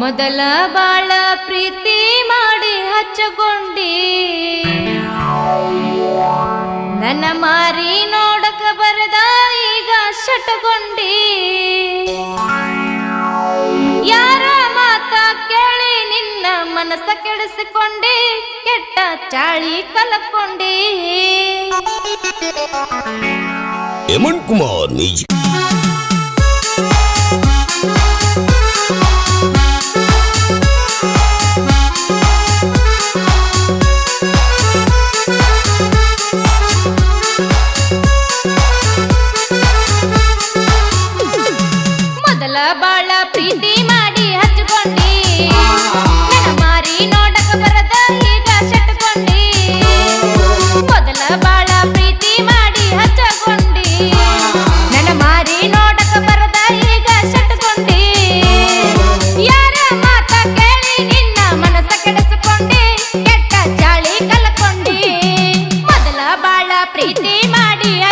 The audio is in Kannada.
ಮೊದಲ ಬಾಳ ಪ್ರೀತಿ ಮಾಡಿ ಹಚ್ಚಕೊಂಡಿ ನನ್ನ ಮಾರಿ ನೋಡಕ ಬರದ ಈಗ ಶಟಗೊಂಡಿ. ಯಾರ ಮಾತ ಕೇಳಿ ನಿನ್ನ ಮನಸ್ಸ ಕೆಡಿಸಿಕೊಂಡಿ, ಕೆಟ್ಟ ಚಾಳಿ ಕಲಕೊಂಡಿ. ಹೇಮಂತ್ ಕುಮಾರ್ ಮ್ಯೂಸಿಕ್ ಪ್ರೀತಿ ಮಾಡಿಯ